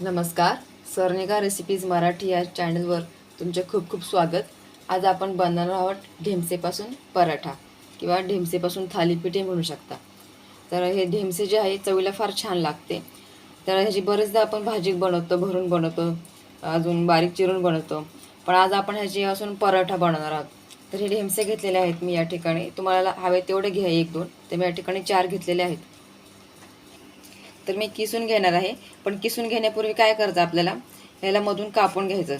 नमस्कार. सरनिका रेसिपीज मराठी या चॅनलवर तुमचे खूप खूप स्वागत. आज आपण बनवणार आहोत ढेमसेपासून पराठा किंवा ढेमसेपासून थालीपिठे म्हणू शकता. तर हे ढेमसे जे आहे चवीला फार छान लागते. तर ह्याची बरेचदा आपण भाजी बनवतो भरून बनवतो अजून बारीक चिरून बनवतो. पण आज आपण ह्याची असून पराठा बनवणार आहोत. तर हे ढेमसे घेतलेले आहेत मी या ठिकाणी. तुम्हाला हवे तेवढे घ्या एक दोन. तर मी या ठिकाणी चार घेतलेले आहेत. तर मी किसून घेणार आहे. पण किसून घेण्यापूर्वी काय करायचं आपल्याला? ह्याला मधून कापून घ्यायचं.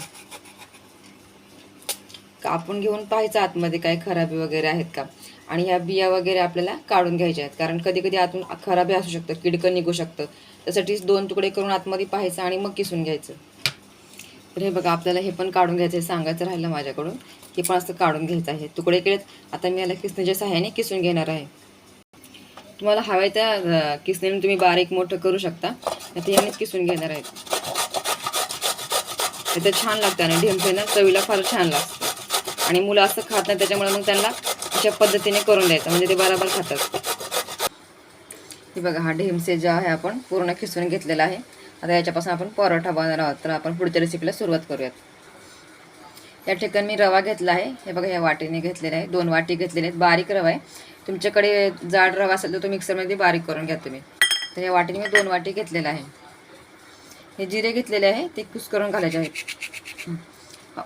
कापून घेऊन पाहायचं आतमध्ये काय खराबी वगैरे आहेत का? आणि ह्या बिया वगैरे आपल्याला काढून घ्यायच्या आहेत. कारण कधी कधी आतून खराबी असू शकतं किडकं निघू शकतं. त्यासाठी दोन तुकडे करून आतमध्ये पाहायचं आणि मग किसून घ्यायचं. तर हे बघा आपल्याला हे पण काढून घ्यायचं आहे सांगायचं राहिलं माझ्याकडून. हे पण असं काढून घ्यायचं आहे. तुकडे केलेत. आता मी याला किसण्याच्या सहाय्याने किसून घेणार आहे. तुम्हाला हव्या त्या किसणीने तुम्ही बारीक मोठं करू शकता. ते यानेच किसून घेणार आहेत. ते छान लागतं आणि ढेमसे ना चवीला फार छान लागतं. आणि मुलं असं खात नाही त्याच्यामुळे मग त्यांना अशा पद्धतीने करून द्यायचं. म्हणजे ते बराबर खातात. हे बघा हा ढेमसे जो आहे आपण पूर्ण खिसून घेतलेला आहे. आता याच्यापासून आपण परोठा बनवणार आहोत. तर आपण पुढच्या रेसिपीला सुरुवात करूयात. या ठिकाणी मी रवा घेतला आहे. हे बघा या वाटीने घेतलेला आहे. दोन वाटी घेतलेले आहेत. बारीक रवा आहे. तुमच्याकडे जाड रवा असेल तर तो मिक्सरमध्ये बारीक करून घ्या तुम्ही. तर या वाटीने मी दोन वाटी घेतलेला आहे. हे जिरे घेतलेले आहे ते कुस करून घालायचे आहे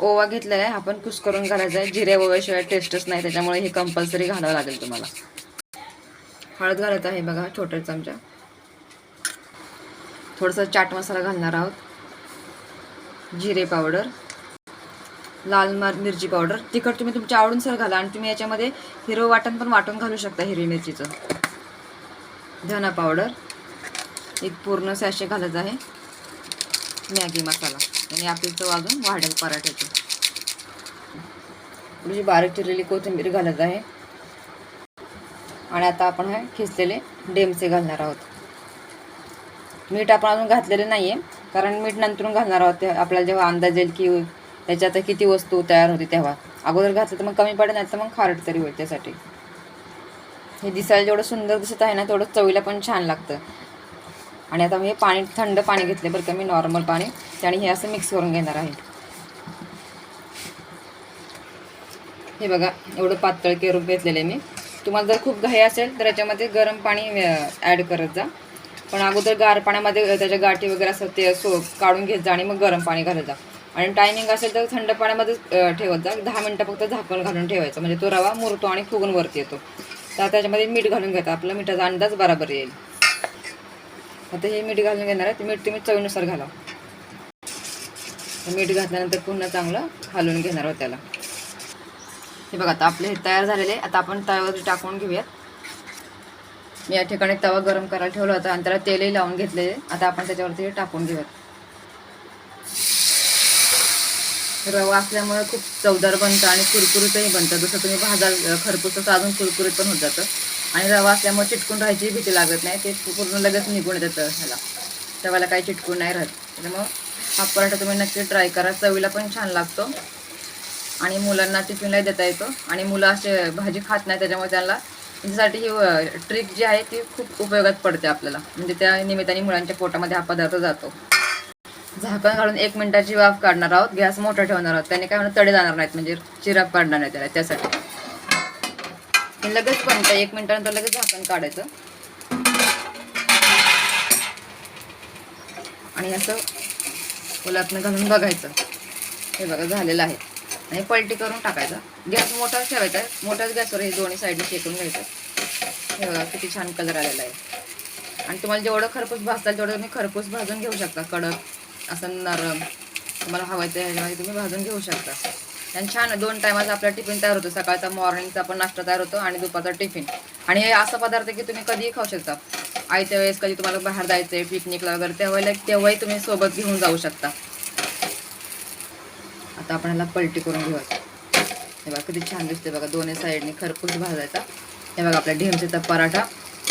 ओवा घेतलेला आहे आपण कुस करून घालायचा आहे. जिरे ओव्याशिवाय टेस्टच नाही त्याच्यामुळे हे कंपल्सरी घालावं लागेल तुम्हाला. हळद घालत आहे बघा छोट्या चमचा. थोडंसं चाट मसाला घालणार आहोत. जिरे पावडर. लाल मर मिरची पावडर तिखट तुम्ही तुमच्या आवडीनुसार घाला आणि तुम्ही याच्यामध्ये हिरवं वाटण पण वाटून घालू शकता हिरवी मिरचीचं. धना पावडर एक पूर्ण सॅशे घालत आहे. मॅगी मसाला. आणि आपली चव अजून वाढेल पराठ्याची. थोडीशी बारीक चिरलेली कोथिंबीर घालत आहे. आणि आता आपण हे खिचलेले डेमसे घालणार आहोत. मीठ आपण अजून घातलेले नाही आहे कारण मीठ नंतरून घालणार आहोत. आपल्याला जेव्हा अंदाज येईल की त्याच्यात किती वस्तू तयार होते तेव्हा. अगोदर घातलं तर मग कमी पडेल नाही तर मग खारट तरी होईल त्यासाठी. हे दिसायला जेवढं सुंदर दिसत आहे ना तेवढं चवीला पण छान लागतं. आणि आता मी हे पाणी थंड पाणी घेतले बरं का मी नॉर्मल पाणी. आणि हे असं मिक्स करून घेणार आहे. हे बघा एवढं पातळ केरून घेतलेलं आहे मी. तुम्हाला जर खूप घाई असेल तर याच्यामध्ये गरम पाणी ॲड करत जा. पण अगोदर गार पाण्यामध्ये त्याच्या गाठी वगैरे असं ते सो काढून घेत जा आणि मग गरम पाणी घालत जा. आणि टायमिंग असेल तर थंड पाण्यामध्येच ठेवत जा. दहा मिनटं फक्त झाकण घालून ठेवायचं. म्हणजे तो रवा मुरतो आणि फुगून वरती येतो. तर त्याच्यामध्ये मीठ घालून घेता. आपला मिठाचा अंदाज बराबर येईल. आता हे मीठ घालून घेणार आहे. ते मीठ तुम्ही चवीनुसार घाला. मीठ घातल्यानंतर पुन्हा चांगलं घालून घेणार आहोत त्याला. हे बघा आता आपले हे तयार झालेले आता आपण तव्यावरती टाकून घेऊयात. मी या ठिकाणी तवा गरम करायला ठेवला होता आणि त्याला तेलही लावून घेतले आता आपण त्याच्यावरती हे टाकून घेऊयात. रवा असल्यामुळे खूप चवदार बनतं आणि कुरकुरीतही बनतं. जसं तुम्ही भाजाल खरपूस तसं अजून कुरकुरीत पण होत जातं. आणि रवा असल्यामुळे चिटकून राहायची भीती लागत नाही. ते पूर्ण लगेच निघून येतं ह्याला. तव्याला काही चिटकून नाही राहत. त्याच्यामुळं हा पराठा तुम्ही नक्की ट्राय करा. चवीला पण छान लागतो. आणि मुलांना टिफिनलाही देता येतो. आणि मुलं असे भाजी खात नाही त्याच्यामुळे त्यांना त्याच्यासाठी ही ट्रिक जी आहे ती खूप उपयोगात पडते आपल्याला. म्हणजे त्या निमित्ताने मुलांच्या पोटामध्ये हा पदार्थ जातो. झाकण घालून एक मिनिटाची वाफ काढणार आहोत. गॅस मोठा ठेवणार आहोत. त्याने काय म्हणून तडे जाणार नाहीत. म्हणजे चिराग पाडणार नाही त्याला त्यासाठी. लगेच बनतं एक मिनिटानंतर लगेच झाकण काढायचं. आणि असं फुलातनं घालून बघायचं. हे बघा झालेलं आहे. आणि पलटी करून टाकायचं. गॅस मोठाच ठेवायचा आहे. मोठ्याच गॅसवर हे दोन्ही साईडने शेकून घ्यायचं. हे बघा किती छान कलर आलेला आहे. आणि तुम्हाला जेवढं खरपूस भाजताल तेवढं तुम्ही खरपूस भाजून घेऊ शकता. कडक. असं नरम. तुम्हाला हवं आहे ह्याच्यामध्ये तुम्ही भाजून घेऊ शकता. आणि छान दोन टायमाचा आपला टिफिन तयार होतो. सकाळचा मॉर्निंगचा पण नाश्ता तयार होतो आणि दुपारचा टिफिन आणि हे असा पदार्थ की तुम्ही कधीही खाऊ शकता. आयत्या वेळेस कधी तुम्हाला बाहेर जायचं आहे पिकनिकला वगैरे तेव्हा तेव्हाही तुम्ही सोबत घेऊन जाऊ शकता. आता आपण ह्याला पलटी करून घेऊ हे बघा किती छान दिसते बघा. दोन्ही साईडने खरपूस भाजायचा. हे बघा आपल्या ढेमचेचा पराठा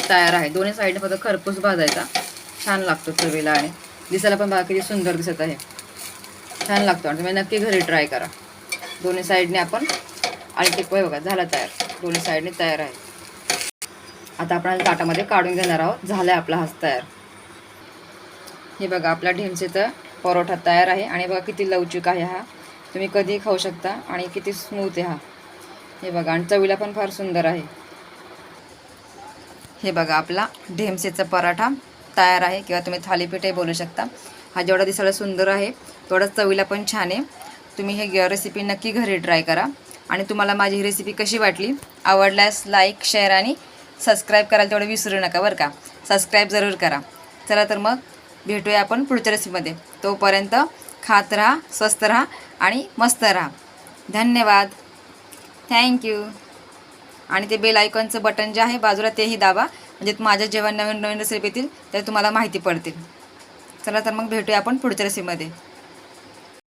तयार आहे. दोन्ही साईडने फक्त खरपूस भाजायचा. छान लागतो चवीला आणि. दिसायला पण बघा किती सुंदर दिसत आहे. छान लागतो आणि तुम्ही म्हणजे नक्की घरी ट्राय करा. दोन्ही साईडने आपण आलटी पोहे बघा. झाला तयार. दोन्ही साईडने तयार आहे. आता आपण ताटामध्ये काढून घेणार आहोत. झाला आपला हाच तयार. हे बघा आपला ढेमसेचा परोठा तयार आहे. आणि बघा किती लवचिक आहे हा. तुम्ही कधीही खाऊ शकता आणि किती स्मूथ आहे हा. हे बघा आणि चवीला पण फार सुंदर आहे. हे बघा आपला ढेमसेचा पराठा. तयार आहे किंवा तुम्ही थालीपीठही बोलू शकता. हा जेवढा दिसायला सुंदर आहे तेवढाच चवीला पण छान आहे. तुम्ही हे रेसिपी नक्की घरी ट्राय करा. आणि तुम्हाला माझी ही रेसिपी कशी वाटली? आवडल्यास लाईक शेअर आणि सबस्क्राईब करायला तेवढं विसरू नका बरं का? सबस्क्राईब जरूर करा. चला तर मग भेटूया आपण पुढच्या रेसिपीमध्ये तोपर्यंत खात राहा स्वस्त राहा आणि मस्त राहा. धन्यवाद. थँक्यू आणि ते बेल आयकॉनचं बटन जे आहे बाजूला तेही दाबा. म्हणजे माझ्या जेव्हा नवीन नवीन रेसिपी येतील तर तुम्हाला माहिती पडतील. चला तर मग भेटूया आपण पुढच्या रेसिपीमध्ये